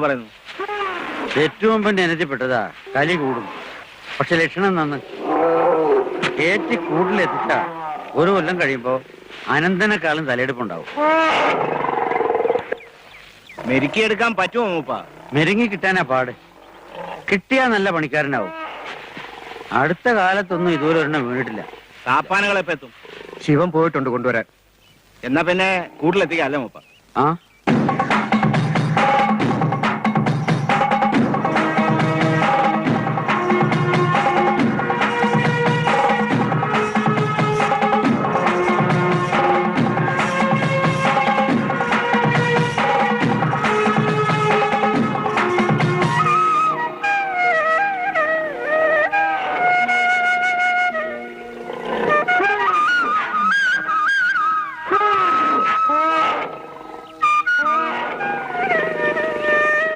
പറയുന്നു. ഏറ്റവും മുമ്പ് എനത്തിപ്പെട്ടതാ കലി കൂടും. പക്ഷെ ലക്ഷണം നന്ന് ഏറ്റി കൂടുതലെത്തിച്ച ഒരു കൊല്ലം കഴിയുമ്പോ അനന്തനക്കാളും തലയെടുപ്പുണ്ടാവും. മെരുക്കിയെടുക്കാൻ പറ്റുമോ മൂപ്പ? മെരുങ്ങി കിട്ടാനാ പാട്. കിട്ടിയാ നല്ല പണിക്കാരനാവും. അടുത്ത കാലത്തൊന്നും ഇതുപോലെ ഒരെണ്ണം വീണിട്ടില്ല. താപ്പാനകളെ എത്തും ശിവൻ പോയിട്ടുണ്ട് കൊണ്ടുവരാൻ. എന്നാ പിന്നെ കൂടുതലെത്തിക്കാം അല്ലേ മൂപ്പ? ആ?